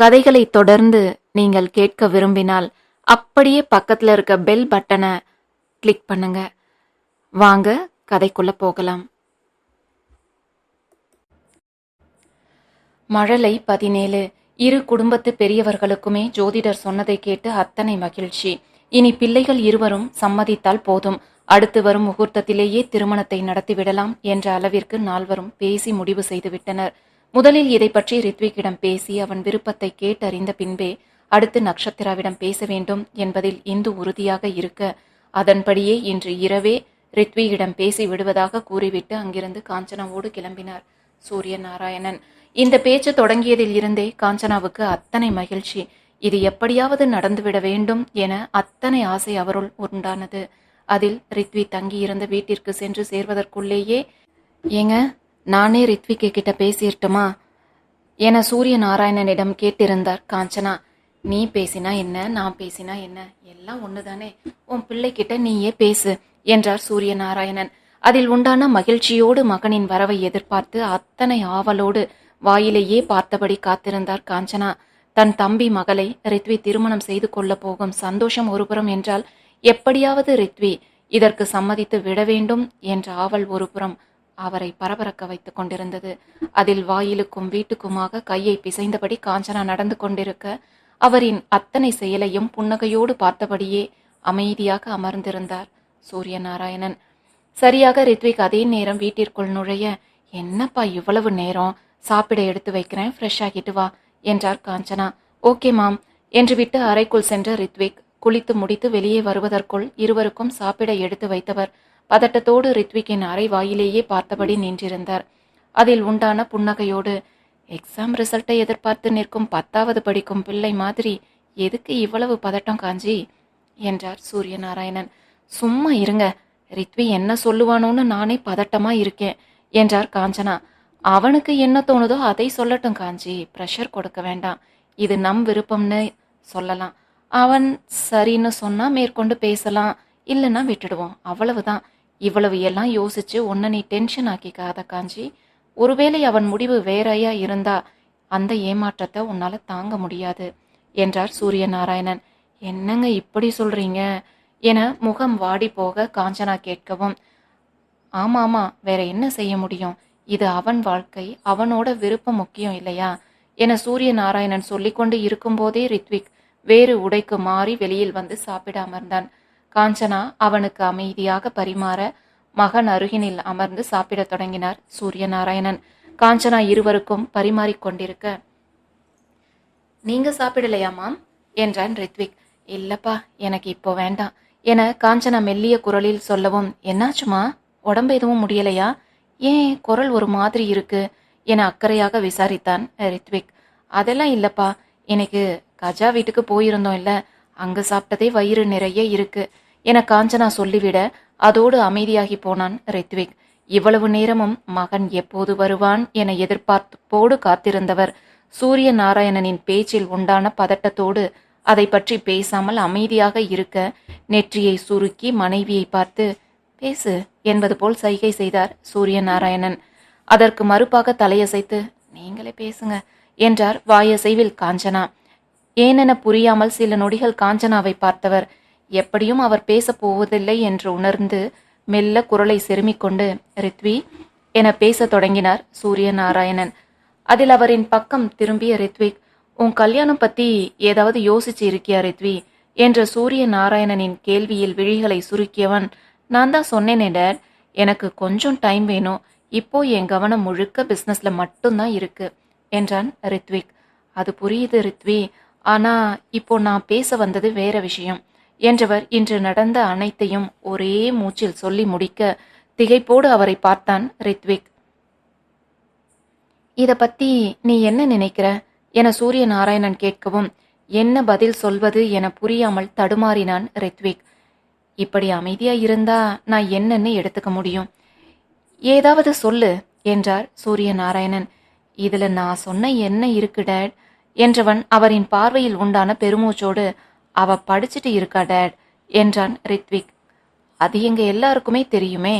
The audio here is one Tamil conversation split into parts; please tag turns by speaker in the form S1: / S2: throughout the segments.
S1: கதைகளை தொடர்ந்து நீங்கள் கேட்க விரும்பினால் அப்படியே பக்கத்தில் இருக்க பெல் பட்டனை கிளிக் பண்ணுங்க. வாங்க கதைக்குள்ள போகலாம். மழலை பதினேழு. இரு குடும்பத்து பெரியவர்களுக்குமே ஜோதிடர் சொன்னதை கேட்டு அத்தனை மகிழ்ச்சி. இனி பிள்ளைகள் இருவரும் சம்மதித்தால் போதும். அடுத்து வரும் முகூர்த்தத்திலேயே திருமணத்தை நடத்திவிடலாம் என்ற அளவிற்கு நால்வரும் பேசி முடிவு செய்துவிட்டனர். முதலில் இதை பற்றி ரித்விக்கிடம் பேசி அவன் விருப்பத்தை கேட்டறிந்த பின்பே அடுத்து நக்ஷத்திராவிடம் பேச வேண்டும் என்பதில் இந்து உறுதியாக இருக்க அதன்படியே இன்று இரவே ரித்வியிடம் பேசி விடுவதாக கூறிவிட்டு அங்கிருந்து காஞ்சனாவோடு கிளம்பினார் சூரிய நாராயணன் இந்த பேச்சு தொடங்கியதில் இருந்தே காஞ்சனாவுக்கு அத்தனை மகிழ்ச்சி. இது எப்படியாவது நடந்துவிட வேண்டும் என அத்தனை ஆசை அவருள் உண்டானது. அதில் ரித்வி தங்கியிருந்த வீட்டிற்கு சென்று சேர்வதற்குள்ளேயே ஏங்க நானே ரித்விக்கு கிட்ட பேசியிருட்டுமா? என சூரிய நாராயணனிடம் கேட்டிருந்தார் காஞ்சனா. நீ பேசினா என்ன? நான் பேசினா என்ன? எல்லாம் ஒண்ணுதானே? உன் பிள்ளைக்கிட்ட நீயே பேசு என்றார் சூரிய நாராயணன் அதில் உண்டான மகிழ்ச்சியோடு மகனின் வரவை எதிர்பார்த்து அத்தனை ஆவலோடு வாயிலேயே பார்த்தபடி காத்திருந்தார் காஞ்சனா. தன் தம்பி மகளை ரித்வி திருமணம் செய்து கொள்ள போகும் சந்தோஷம் ஒருபுறம் என்றால் எப்படியாவது ரித்வி இதற்கு சம்மதித்து விட வேண்டும் என்ற ஆவல் ஒருபுறம் அவரை பரபரக்க வைத்துக் கொண்டிருந்தது. அதில் வாயிலுக்கும் வீட்டுக்குமாக கையை பிசைந்தபடி காஞ்சனா நடந்து கொண்டிருக்க அவரின் அத்தனை செயலையும் புன்னகையோடு பார்த்தபடியே அமைதியாக அமர்ந்திருந்தார் சூரிய நாராயணன் சரியாக ரித்விக் அதே நேரம் வீட்டிற்குள் நுழைய என்னப்பா இவ்வளவு நேரம்? சாப்பிட எடுத்து வைக்கிறேன் ஃப்ரெஷ் ஆகிட்டு வா என்றார் காஞ்சனா. ஓகே மாம் என்று விட்டு அறைக்குள் சென்ற ரித்விக் குளித்து முடித்து வெளியே வருவதற்குள் இருவருக்கும் சாப்பிட எடுத்து வைத்தவர். பதட்டத்தோடு ரித்விக்கின் அறை வாயிலேயே பார்த்தபடி நின்றிருந்தார். அதில் உண்டான புன்னகையோடு எக்ஸாம் ரிசல்ட்டை எதிர்பார்த்து நிற்கும் பத்தாவது படிக்கும் பிள்ளை மாதிரி எதுக்கு இவ்வளவு பதட்டம் காஞ்சி? என்றார் சூரியநாராயணன். சும்மா இருங்க ரித்வி என்ன சொல்லுவானோன்னு நானே பதட்டமா இருக்கேன் என்றார் காஞ்சனா. அவனுக்கு என்ன தோணுதோ அதை சொல்லட்டும் காஞ்சி ப்ரெஷர் கொடுக்க வேண்டாம். இது நம் விருப்பம்னு சொல்லலாம். அவன் சரின்னு சொன்னா மேற்கொண்டு பேசலாம் இல்லைன்னா விட்டுடுவோம். அவ்வளவுதான். இவ்வளவு எல்லாம் யோசிச்சு உன்னை நீ டென்ஷன் ஆக்கிக்காத காஞ்சி. ஒருவேளை அவன் முடிவு வேறையா இருந்தா அந்த ஏமாற்றத்தை உன்னால தாங்க முடியாது என்றார் சூரிய நாராயணன் என்னங்க இப்படி சொல்றீங்க? என முகம் வாடி போக காஞ்சனா கேட்கவும் ஆமாமா வேற என்ன செய்ய முடியும்? இது அவன் வாழ்க்கை அவனோட விருப்பம் முக்கியம் இல்லையா? என சூரிய நாராயணன் சொல்லிக்கொண்டு இருக்கும்போதே ரித்விக் வேறு உடைக்கு மாறி வெளியில் வந்து சாப்பிடாம இருந்தான். காஞ்சனா அவனுக்கு அமைதியாக பரிமாற மகன் அருகினில் அமர்ந்து சாப்பிடத் தொடங்கினார் சூரிய நாராயணன் காஞ்சனா இருவருக்கும் பரிமாறிக்கொண்டிருக்க நீங்க சாப்பிடலையா மாம்? என்றான் ரித்விக். இல்லப்பா எனக்கு இப்போ வேண்டாம் என காஞ்சனா மெல்லிய குரலில் சொல்லவும் என்னாச்சுமா உடம்பு எதுவும் முடியலையா? ஏன் குரல் ஒரு மாதிரி இருக்கு? என அக்கறையாக விசாரித்தான் ரித்விக். அதெல்லாம் இல்லப்பா எனக்கு கஜா வீட்டுக்கு போயிருந்தோம் இல்லை அங்க சாப்பிட்டதே வயிறு நிறைய இருக்கு என காஞ்சனா சொல்லிவிட அதோடு அமைதியாகி போனான் ரித்விக். இவ்வளவு நேரமும் மகன் எப்போது வருவான் என எதிர்பார்ப்போடு காத்திருந்தவர். சூரிய நாராயணனின் பேச்சில் உண்டான பதட்டத்தோடு அதை பற்றி பேசாமல் அமைதியாக இருக்க நெற்றியை சுருக்கி மனைவியை பார்த்து பேசு என்பது போல் சைகை செய்தார் சூரிய நாராயணன். அதற்கு மறுப்பாக தலையசைத்து நீங்களே பேசுங்க என்றார் வாயசைவில் காஞ்சனா. ஏனென புரியாமல் சில நொடிகள் காஞ்சனாவை பார்த்தவர். எப்படியும் அவர் பேசப் போவதில்லை என்று உணர்ந்து மெல்ல குரலை செருமிக்கொண்டு ரித்வி என பேசத் தொடங்கினார் சூரிய நாராயணன் அதில் அவரின் பக்கம் திரும்பிய ரித்விக் உன் கல்யாணம் பத்தி ஏதாவது யோசிச்சு இருக்கியா ரித்வி? என்ற சூரிய நாராயணனின் கேள்வியில் விழிகளை சுருக்கியவன் நான் தான் சொன்னேனே டேட். எனக்கு கொஞ்சம் டைம் வேணும். இப்போ என் கவனம் முழுக்க பிஸ்னஸ்ல மட்டும்தான் இருக்கு என்றான் ரித்விக். அது புரியுது ரித்வி. ஆனா இப்போ நான் பேச வந்தது வேற விஷயம். என்றவர் இன்று நடந்த அனைத்தையும் ஒரே மூச்சில் சொல்லி முடிக்க திகைப்போடு அவரை பார்த்தான் ரித்விக். இத பத்தி நீ என்ன நினைக்கிற? என சூரிய நாராயணன் கேட்கவும் என்ன பதில் சொல்வது என புரியாமல் தடுமாறினான் ரித்விக். இப்படி அமைதியா இருந்தா நான் என்னன்னு எடுத்துக்க முடியும். ஏதாவது சொல்லு என்றார் சூரிய நாராயணன் இதுல நான் சொன்ன என்ன இருக்கு டேட்? என்றவன் அவரின் பார்வையில் உண்டான பெருமூச்சோடு அவ படிச்சுட்டு இருக்கா டேட்? என்றான் ரித்விக். அது எங்க எல்லாருக்குமே தெரியுமே.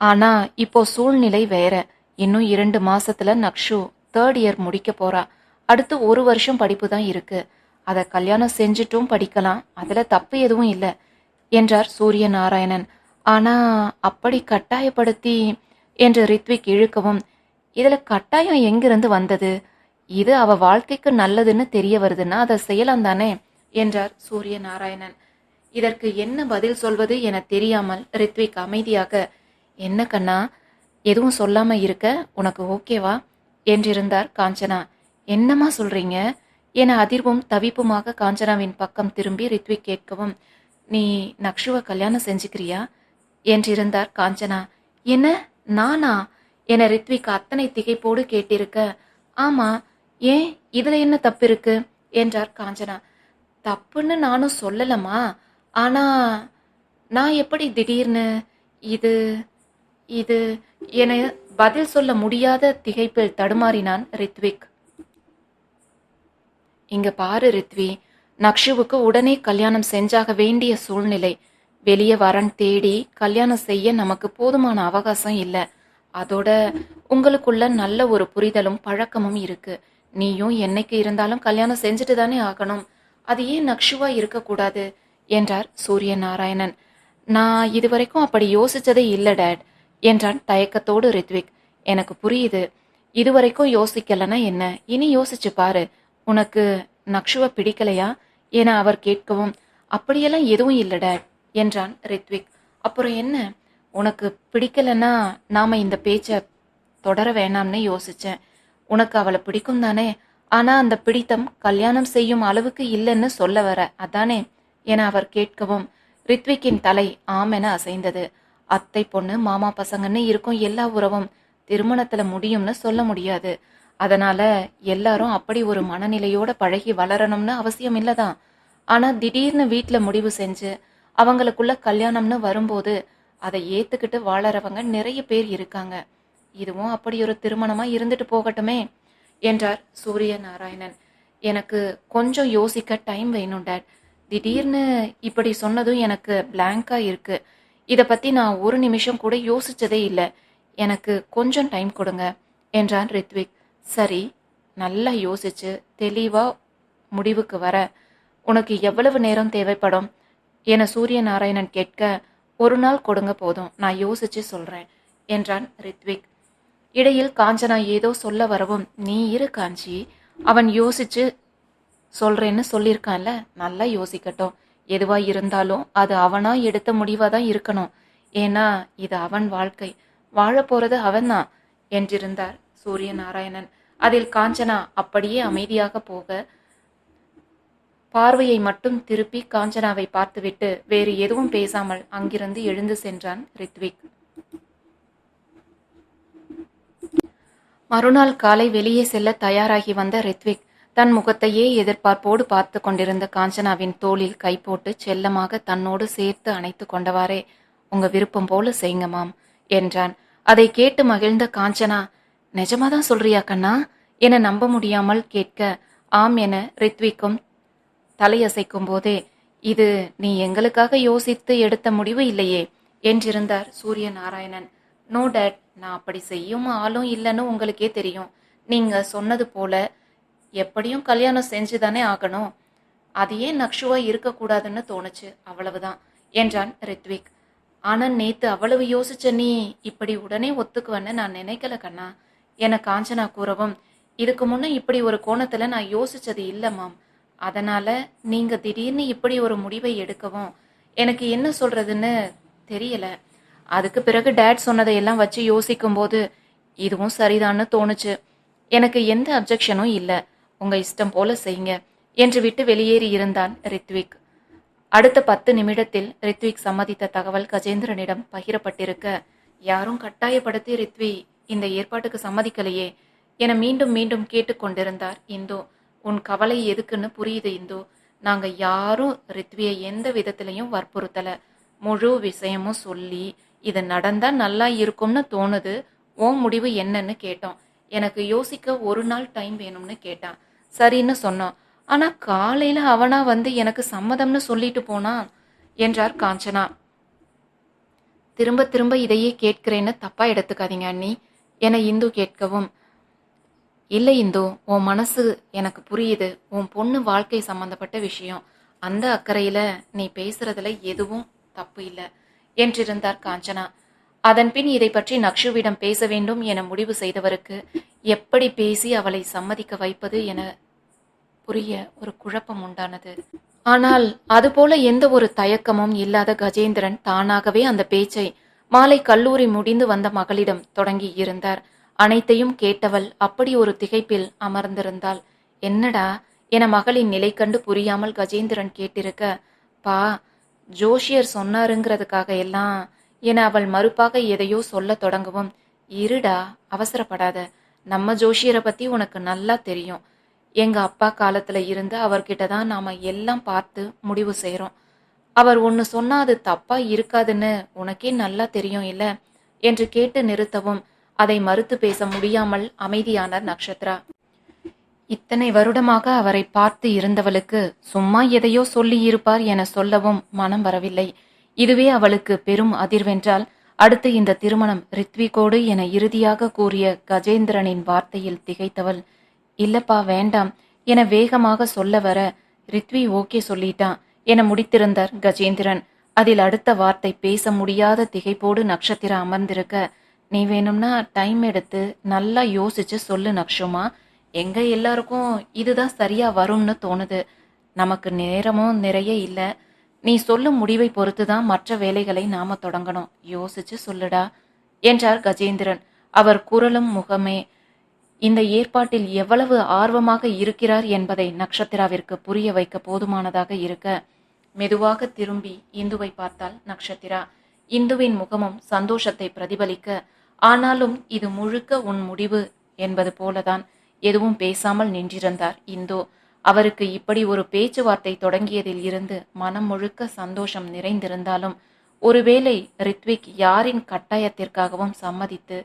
S1: ஆனா இப்போ சூழ்நிலை வேற. இன்னும் இரண்டு மாசத்துல நக்ஷு தேர்ட் இயர் முடிக்க போறா. அடுத்து ஒரு வருஷம் படிப்பு தான் இருக்கு. அதை கல்யாணம் செஞ்சுட்டும் படிக்கலாம். அதுல தப்பு எதுவும் இல்லை என்றார் சூரிய நாராயணன் ஆனா அப்படி கட்டாயப்படுத்தி என்று ரித்விக் இழுக்கவும் இதுல கட்டாயம் எங்கிருந்து வந்தது? இது அவ வாழ்க்கைக்கு நல்லதுன்னு தெரிய வருதுன்னா அதை செய்யலாம் தானே? என்றார் சூரிய நாராயணன் இதற்கு என்ன பதில் சொல்வது என தெரியாமல் ரித்விக் அமைதியாக என்ன கண்ணா எதுவும் சொல்லாம இருக்க? உனக்கு ஓகேவா என்றிருந்தார் காஞ்சனா. என்னம்மா சொல்றீங்க? என அதிர்வும் தவிப்புமாக காஞ்சனாவின் பக்கம் திரும்பி ரித்விக் கேட்கவும் நீ நக்ஷுவை கல்யாணம் செஞ்சுக்கிறியா? என்றிருந்தார் காஞ்சனா. என்ன நானா? என ரித்விக் அத்தனை திகைப்போடு கேட்டிருக்க ஆமா ஏன் இதுல என்ன தப்பு இருக்கு? என்றார் காஞ்சனா. தப்புன்னு நானும் சொல்லலமா ஆனா நான் எப்படி திடீர்னு இது இது என பதில் சொல்ல முடியாத திகைப்பில் தடுமாறினான் ரித்விக். இங்க பாரு ரித்வி நக்ஷுவுக்கு உடனே கல்யாணம் செஞ்சாக வேண்டிய சூழ்நிலை. வெளியே வரன் தேடி கல்யாணம் செய்ய நமக்கு போதுமான அவகாசம் இல்லை. அதோட உங்களுக்குள்ள நல்ல ஒரு புரிதலும் பழக்கமும் இருக்கு. நீயும் என்னைக்கு இருந்தாலும் கல்யாணம் செஞ்சுட்டு தானே ஆகணும். அது ஏன் நக்ஷுவா இருக்கக்கூடாது? என்றார் சூரிய நாராயணன் நான் இதுவரைக்கும் அப்படி யோசிச்சதே இல்லை டேட் என்றான் தயக்கத்தோடு ரித்விக். எனக்கு புரியுது. இதுவரைக்கும் யோசிக்கலனா என்ன? இனி யோசிச்சு பாரு. உனக்கு நக்ஷுவை பிடிக்கலையா? என அவர் கேட்கவும் அப்படியெல்லாம் எதுவும் இல்லை டேட் என்றான் ரித்விக். அப்புறம் என்ன? உனக்கு பிடிக்கலன்னா நாம இந்த பேச்சை தொடர வேணாம்னு யோசிச்சேன். உனக்கு அவளை பிடிக்கும் தானே? ஆனா அந்த பிடித்தம் கல்யாணம் செய்யும் அளவுக்கு இல்லைன்னு சொல்ல வர. அதானே? என அவர் கேட்கவும் ரித்விக்கின் தலை ஆமென அசைந்தது. அத்தை பொண்ணு மாமா பசங்கன்னு இருக்கும் எல்லா உறவும் திருமணத்துல முடியும்னு சொல்ல முடியாது. அதனால எல்லாரும் அப்படி ஒரு மனநிலையோட பழகி வளரணும்னு அவசியம் இல்லதான் ஆனா திடீர்னு வீட்டுல முடிவு செஞ்சு அவங்களுக்குள்ள கல்யாணம்னு வரும்போது அதை ஏத்துக்கிட்டு வாழறவங்க நிறைய பேர் இருக்காங்க. இதுவும் அப்படி ஒரு திருமணமா இருந்துட்டு போகட்டுமே என்றார் சூரிய நாராயணன் எனக்கு கொஞ்சம் யோசிக்க டைம் வேணும் டேட் திடீர்னு இப்படி சொன்னதும் எனக்கு பிளாங்கா இருக்கு. இதை பத்தி நான் ஒரு நிமிஷம் கூட யோசிச்சதே இல்லை. எனக்கு கொஞ்சம் டைம் கொடுங்க என்றான் ரித்விக். சரி நல்லா யோசிச்சு தெளிவா முடிவுக்கு வர. உனக்கு எவ்வளவு நேரம் தேவைப்படும்? என சூரிய நாராயணன் கேட்க ஒரு நாள் கொடுங்க போதும் நான் யோசிச்சு சொல்றேன் என்றான் ரித்விக். இடையில் காஞ்சனா ஏதோ சொல்ல வரவும் நீ இரு காஞ்சி அவன் யோசிச்சு சொல்றேன்னு சொல்லியிருக்கான்ல நல்லா யோசிக்கட்டும். எதுவா இருந்தாலும் அது அவனா எடுத்த முடிவா தான் இருக்கணும். ஏன்னா இது அவன் வாழ்க்கை. வாழப் போறது அவன்தான் என்றிருந்தார் சூரிய நாராயணன் அதில் காஞ்சனா அப்படியே அமைதியாக போக பார்வையை மட்டும் திருப்பி காஞ்சனாவை பார்த்துவிட்டு வேறு எதுவும் பேசாமல் அங்கிருந்து எழுந்து சென்றான் ரித்விக். மறுநாள் காலை வெளியே செல்ல தயாராகி வந்த ரித்விக் தன் முகத்தையே எதிர்பார்ப்போடு பார்த்து கொண்டிருந்த காஞ்சனாவின் தோளில் கை போட்டு செல்லமாக தன்னோடு சேர்த்து அணைத்து கொண்டவாறே உங்க விருப்பம் போல செய்யுங்க மாம் என்றான். அதை கேட்டு மகிழ்ந்த காஞ்சனா நிஜமாதான் சொல்றியா கண்ணா? என நம்ப முடியாமல் கேட்க ஆம் என ரித்விக்கும் தலையசைக்கும் போதே இது நீ எங்களுக்காக யோசித்து எடுத்த முடிவு இல்லையே என்றிருந்தார் சூரிய நாராயணன் நோ டேட் நான் அப்படி செய்யும் ஆளும் இல்லைன்னு உங்களுக்கே தெரியும். நீங்கள் சொன்னது போல எப்படியும் கல்யாணம் செஞ்சு தானே ஆகணும். அது ஏன் நக்ஷுவா இருக்கக்கூடாதுன்னு தோணுச்சு. அவ்வளவுதான். என்றான் ரித்விக். ஆனால் நேத்து அவ்வளவு யோசிச்ச நீ இப்படி உடனே ஒத்துக்குவேன்னு நான் நினைக்கல கண்ணா. என காஞ்சனா கூறவும் இதுக்கு முன்னே இப்படி ஒரு கோணத்தில் நான் யோசிச்சது இல்லை மாம். அதனால நீங்கள் திடீர்னு இப்படி ஒரு முடிவை எடுக்கவும் எனக்கு என்ன சொல்றதுன்னு தெரியலை. அதுக்கு பிறகு டேட் சொன்னதை எல்லாம் வச்சு யோசிக்கும் போது இதுவும் சரிதான்னு தோணுச்சு. எனக்கு எந்த அப்ஜெக்ஷனும் இல்லை. உங்க இஷ்டம் போல செய்யுங்க என்று விட்டு வெளியேறி இருந்தான் ரித்விக். அடுத்த பத்து நிமிடத்தில் ரித்விக் சம்மதித்த தகவல் கஜேந்திரனிடம் பகிரப்பட்டிருக்க யாரும் கட்டாயப்படுத்தி ரித்வி இந்த ஏற்பாட்டுக்கு சம்மதிக்கலையே என மீண்டும் மீண்டும் கேட்டுக்கொண்டிருந்தார் இந்து. உன் கவலை எதுக்குன்னு புரியுது இந்து. நாங்கள் யாரும் ரித்வியை எந்த விதத்திலையும் வற்புறுத்தலை. முழு விஷயமும் சொல்லி இது நடந்தா நல்லா இருக்கும்னு தோணுது. உன் முடிவு என்னன்னு கேட்டோம். எனக்கு யோசிக்க ஒரு நாள் டைம் வேணும்னு கேட்டான். சரின்னு சொன்னோம் ஆனா காலையில அவனா வந்து எனக்கு சம்மதம்னு சொல்லிட்டு போனான் என்றார் காஞ்சனா. திரும்ப திரும்ப இதையே கேட்கிறேன்னு தப்பா எடுத்துக்காதீங்க அண்ணி. என இந்து கேட்கவும். இல்லை இந்து உன் மனசு எனக்கு புரியுது. உன் பொண்ணு வாழ்க்கை சம்பந்தப்பட்ட விஷயம். அந்த அக்கறையில நீ பேசுறதுல எதுவும் தப்பு இல்லை. என்றிருந்தார் காஞ்சனா. அதன்பின் இதை பற்றி நக்ஷுவிடம் பேச வேண்டும் என முடிவு செய்தவருக்கு எப்படி பேசி அவளை சம்மதிக்க வைப்பது என புரிய ஒரு குழப்பம் உண்டானது. ஆனால் அதுபோல எந்த ஒரு தயக்கமும் இல்லாத கஜேந்திரன் தானாகவே அந்த பேச்சை மாலை கல்லூரி முடிந்து வந்த மகளிடம் தொடங்கி இருந்தார். அனைத்தையும் கேட்டவள் அப்படி ஒரு திகைப்பில் அமர்ந்திருந்தாள். என்னடா? என மகளின் நிலை கண்டு புரியாமல் கஜேந்திரன் கேட்டிருக்க பா ஜோஷியர் சொன்னாருங்கிறதுக்காக எல்லாம் என அவள் மறுப்பாக எதையோ சொல்ல தொடங்கவும் இருடா அவசரப்படாத. நம்ம ஜோஷியரை பத்தி உனக்கு நல்லா தெரியும். எங்க அப்பா காலத்துல இருந்து அவர்கிட்ட தான் நாம எல்லாம் பார்த்து முடிவு செய்கிறோம் அவர் ஒன்னு சொன்னா அது தப்பா இருக்காதுன்னு உனக்கே நல்லா தெரியும் இல்ல? என்று கேட்டு நிறுத்தவும் அதை மறுத்து பேச முடியாமல் அமைதியானார் நக்ஷத்ரா. இத்தனை வருடமாக அவரை பார்த்து இருந்தவளுக்கு சும்மா எதையோ சொல்லியிருப்பார் என சொல்லவும் மனம் வரவில்லை. இதுவே அவளுக்கு பெரும் அதிர்வென்றால் அடுத்து இந்த திருமணம் ரித்விகோடு என இறுதியாக கூறிய கஜேந்திரனின் வார்த்தையில் திகைத்தவள் இல்லப்பா வேண்டாம் என வேகமாக சொல்ல வர ரித்வி ஓகே சொல்லிட்டான் என முடித்திருந்தார் கஜேந்திரன். அதில் அடுத்த வார்த்தை பேச முடியாத திகைப்போடு நக்ஷத்திரம் அமர்ந்திருக்க நீ வேணும்னா டைம் எடுத்து நல்லா யோசிச்சு சொல்லு நக்ஷுமா? எங்க எல்லாருக்கும் இதுதான் சரியா வரும்னு தோணுது. நமக்கு நேரமும் நிறைய இல்லை. நீ சொல்லும் முடிவை பொறுத்து தான் மற்ற வேலைகளை நாம தொடங்கணும். யோசிச்சு சொல்லுடா என்றார் கஜேந்திரன். அவர் குரலும் முகமே இந்த ஏற்பாட்டில் எவ்வளவு ஆர்வமாக இருக்கிறார் என்பதை நக்ஷத்திராவிற்கு புரிய வைக்க போதுமானதாக இருக்க மெதுவாக திரும்பி இந்துவை பார்த்தால் நக்ஷத்திரா. இந்துவின் முகமும் சந்தோஷத்தை பிரதிபலிக்க ஆனாலும் இது முழுக்க உன் முடிவு என்பது போலதான். எதுவும் பேசாமல் நின்றிருந்தார். இந்தோ அவருக்கு இப்படி ஒரு பேச்சுவார்த்தை தொடங்கியதில் இருந்து மனம் முழுக்க சந்தோஷம் நிறைந்திருந்தாலும் ஒருவேளை ரித்விக் யாரின் கட்டாயத்திற்காகவும் சம்மதித்து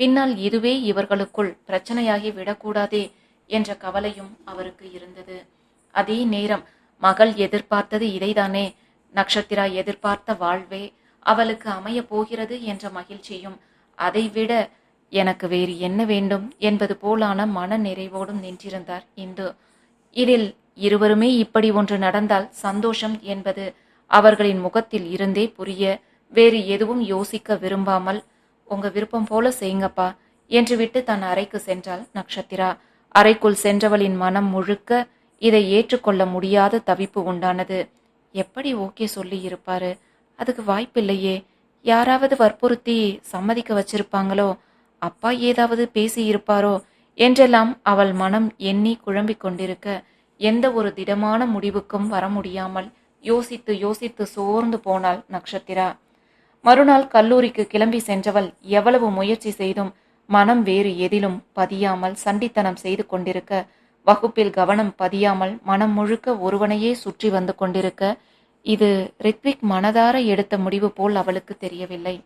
S1: பின்னால் இதுவே இவர்களுக்குள் பிரச்சனையாகி விடக்கூடாதே என்ற கவலையும் அவருக்கு இருந்தது. அதே நேரம் மகள் எதிர்பார்த்தது இதைதானே நக்ஷத்திரா எதிர்பார்த்த வாழ்வே அவளுக்கு அமைய போகிறது என்ற மகிழ்ச்சியும் அதைவிட எனக்கு வேறு என்ன வேண்டும் என்பது போலான மன நிறைவோடும் நின்றிருந்தார் இந்து. இதில் இருவருமே இப்படி ஒன்று நடந்தால் சந்தோஷம் என்பது அவர்களின் முகத்தில் இருந்தே புரிய வேறு எதுவும் யோசிக்க விரும்பாமல் உங்க விருப்பம் போல செய்யுங்கப்பா என்று விட்டு தன் அறைக்கு சென்றாள் நக்ஷத்திரா. அறைக்குள் சென்றவளின் மனம் முழுக்க இதை ஏற்றுக்கொள்ள முடியாத தவிப்பு உண்டானது. எப்படி ஓகே சொல்லி இருப்பாரு? அதுக்கு வாய்ப்பில்லையே. யாராவது வற்புறுத்தி சம்மதிக்க வச்சிருப்பாங்களோ அப்பா ஏதாவது பேசியிருப்பாரோ என்றெல்லாம் அவள் மனம் எண்ணி குழம்பிக் கொண்டிருக்க எந்த ஒரு திடமான முடிவுக்கும் வர முடியாமல் யோசித்து யோசித்து சோர்ந்து போனாள் நக்ஷத்திரா. மறுநாள் கல்லூரிக்கு கிளம்பி சென்றவள் எவ்வளவு முயற்சி செய்தும் மனம் வேறு எதிலும் பதியாமல் சண்டித்தனம் செய்து கொண்டிருக்க வகுப்பில் கவனம் பதியாமல் மனம் முழுக்க ஒருவனையே சுற்றி வந்து கொண்டிருக்க இது ரித்விக் மனதார எடுத்த முடிவு போல் அவளுக்கு தெரியவில்லை.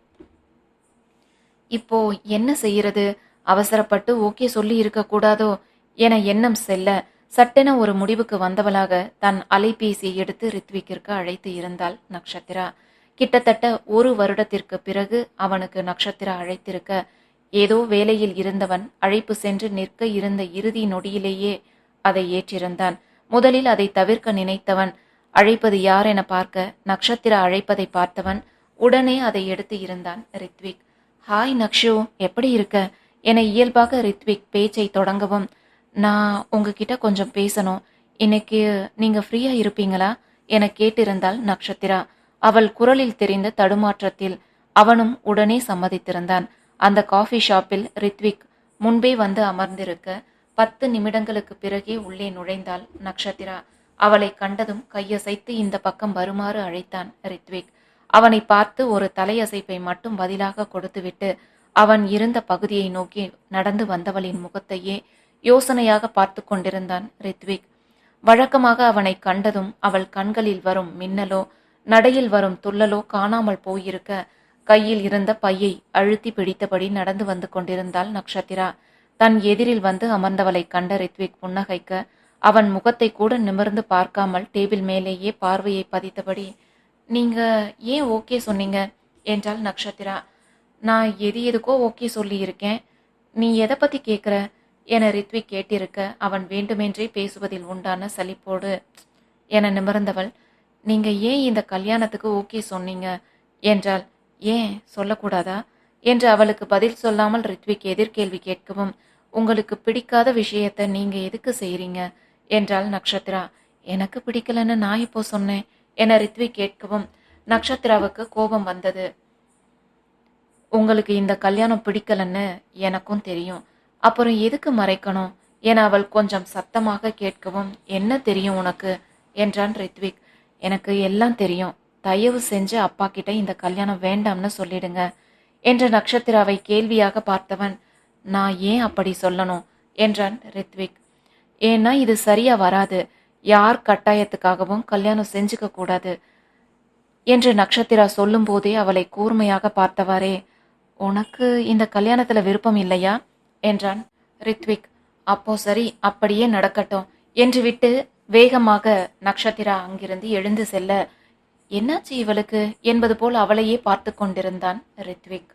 S1: இப்போ என்ன செய்யறது? அவசரப்பட்டு ஓகே சொல்லி இருக்க கூடாதோ? என எண்ணம் செல்ல சட்டென ஒரு முடிவுக்கு வந்தவளாக தன் அலைபேசியை எடுத்து ரித்விக்கிற்கு அழைத்து இருந்தாள் நக்ஷத்திரா. கிட்டத்தட்ட ஒரு வருடத்திற்கு பிறகு அவனுக்கு நக்ஷத்திரா அழைத்திருக்க ஏதோ வேலையில் இருந்தவன் அழைப்பு சென்று நிற்க இருந்த இறுதி நொடியிலேயே அதை ஏற்றிருந்தான். முதலில் அதை தவிர்க்க நினைத்தவன் அழைப்பது யார்? என பார்க்க நக்ஷத்திரா அழைப்பதை பார்த்தவன் உடனே அதை எடுத்து இருந்தான் ரித்விக். ஹாய் நக்ஷு எப்படி இருக்க? என இயல்பாக ரித்விக் பேச்சை தொடங்கவும். நான் உங்ககிட்ட கொஞ்சம் பேசணும். இன்னைக்கு நீங்க ஃப்ரீயா இருப்பீங்களா? என கேட்டிருந்தாள் நக்ஷத்திரா. அவள் குரலில் தெரிந்த தடுமாற்றத்தில் அவனும் உடனே சம்மதித்திருந்தான். அந்த காஃபி ஷாப்பில் ரித்விக் முன்பே வந்து அமர்ந்திருக்க பத்து நிமிடங்களுக்கு பிறகே உள்ளே நுழைந்தாள் நக்ஷத்திரா. அவளை கண்டதும் கையசைத்து இந்த பக்கம் வருமாறு அழைத்தான் ரித்விக். அவனை பார்த்து ஒரு தலையசைப்பை மட்டும் பதிலாக கொடுத்துவிட்டு அவன் இருந்த பகுதியை நோக்கி நடந்து வந்தவளின் முகத்தையே யோசனையாக பார்த்து கொண்டிருந்தான் ரித்விக். வழக்கமாக அவனை கண்டதும் அவள் கண்களில் வரும் மின்னலோ நடையில் வரும் துள்ளலோ காணாமல் போயிருக்க கையில் இருந்த பையை அழுத்தி பிடித்தபடி நடந்து வந்து கொண்டிருந்தாள் நக்ஷத்திரா. தன் எதிரில் வந்து அமர்ந்தவளை கண்ட ரித்விக் புன்னகைக்க அவன் முகத்தை கூட நிமிர்ந்து பார்க்காமல் டேபிள் மேலேயே பார்வையை பதித்தபடி நீங்கள் ஏன் ஓகே சொன்னீங்க? என்றாள் நக்ஷத்திரா. நான் எது எதுக்கோ ஓகே சொல்லியிருக்கேன். நீ எதை பற்றி கேட்குற என ரித்விக் கேட்டிருக்க அவன் வேண்டுமென்றே பேசுவதில் உண்டான சலிப்போடு. என நிமிர்ந்தவள் நீங்கள் ஏன் இந்த கல்யாணத்துக்கு ஓகே சொன்னீங்க? என்றாள். ஏன்? சொல்லக்கூடாதா? என்று அவளுக்கு பதில் சொல்லாமல் ரித்விக்கு எதிர்கேள்வி கேட்கவும் உங்களுக்கு பிடிக்காத விஷயத்த நீங்கள் எதுக்கு செய்கிறீங்க என்றாள் நக்ஷத்ரா எனக்கு பிடிக்கலன்னு நான் இப்போ சொன்னேன். என ரித்விக் கேட்கவும் நக்ஷத்ராவுக்கு கோபம் வந்தது. உங்களுக்கு இந்த கல்யாணம் பிடிக்கலன்னு எனக்கும் தெரியும். அப்புறம் எதுக்கு மறைக்கணும்? என அவள் கொஞ்சம் சத்தமாக கேட்கவும் என்ன தெரியும் உனக்கு? என்றான் ரித்விக் எனக்கு எல்லாம் தெரியும். தயவு செஞ்சு அப்பா கிட்ட இந்த கல்யாணம் வேண்டாம்னு சொல்லிடுங்க என்ற நக்ஷத்திராவை கேள்வியாக பார்த்தவன் நான் ஏன் அப்படி சொல்லணும்? என்றான் ரித்விக். ஏன்னா இது சரியா வராது. யார் கட்டாயத்துக்காகவும் கல்யாணம் செஞ்சுக்க கூடாது என்று நக்ஷத்திரா சொல்லும்போதே அவளை கூர்மையாக பார்த்தவாறே உனக்கு இந்த கல்யாணத்துல விருப்பம் இல்லையா? என்றான் ரித்விக். அப்போ சரி அப்படியே நடக்கட்டும் என்று விட்டு வேகமாக நக்ஷத்திரா அங்கிருந்து எழுந்து செல்ல என்னாச்சு இவளுக்கு? என்பது போல் அவளையே பார்த்து கொண்டிருந்தான் ரித்விக்.